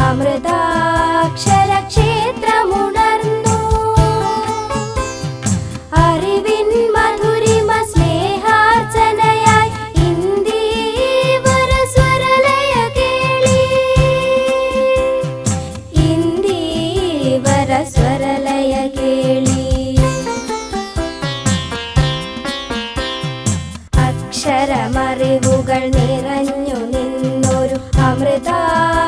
അമൃതാക്ഷര ക്ഷേത്രമുണർന്നു അറിവിൻ മധുരിമ സ്നേഹാർച്ചനയായി ഇന്ദീവര സ്വരലയ കേളി. ഇന്ദീവര സ്വരലയ കേളി. അക്ഷരമറിവുകൾ നിറഞ്ഞു നിന്നൊരു അമൃതാക്ഷര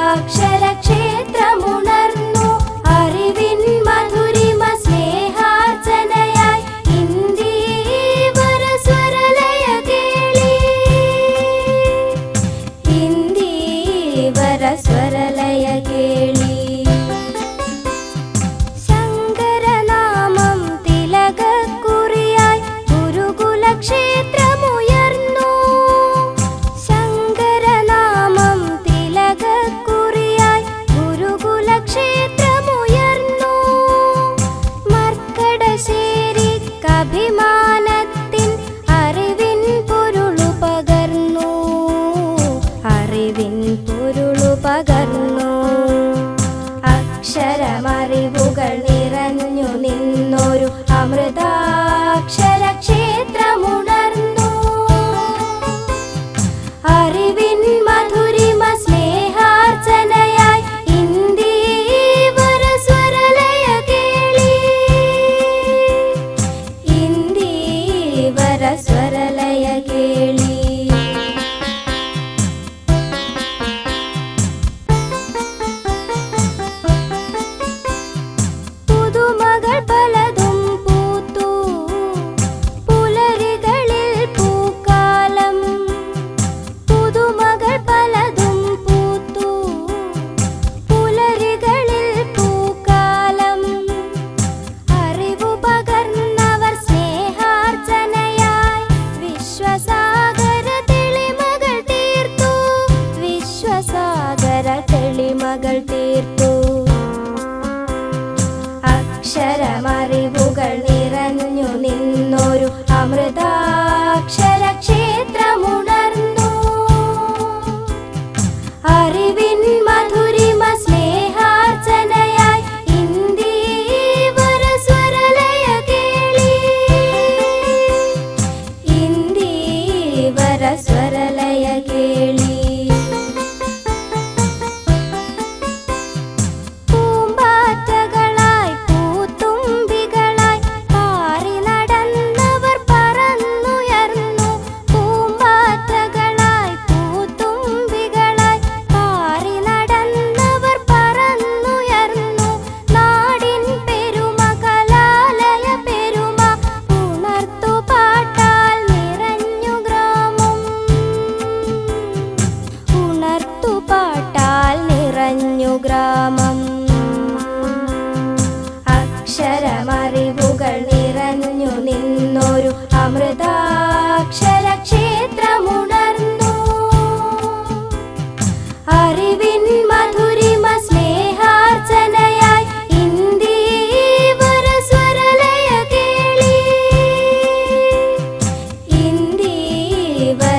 അക്ഷരമറിവുകൾ വിശ്വസാഗര തെളിമകൾ തീർത്തു. വിശ്വസാഗര തെളിമകൾ തീർത്തു. അക്ഷരമറിവുകൾ that's what i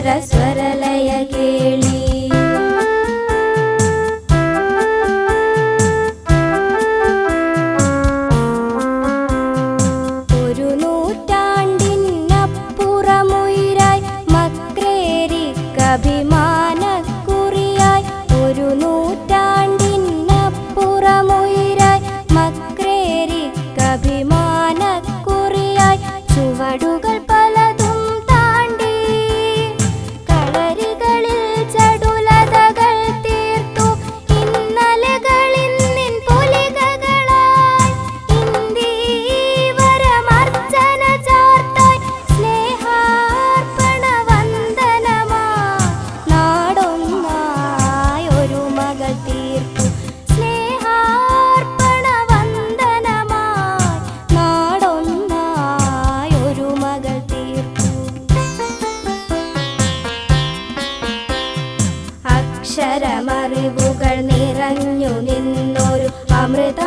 ಸ್ವರಲ അക്ഷരമറിവുകൾ നിറഞ്ഞു നിന്നൊരു അമൃത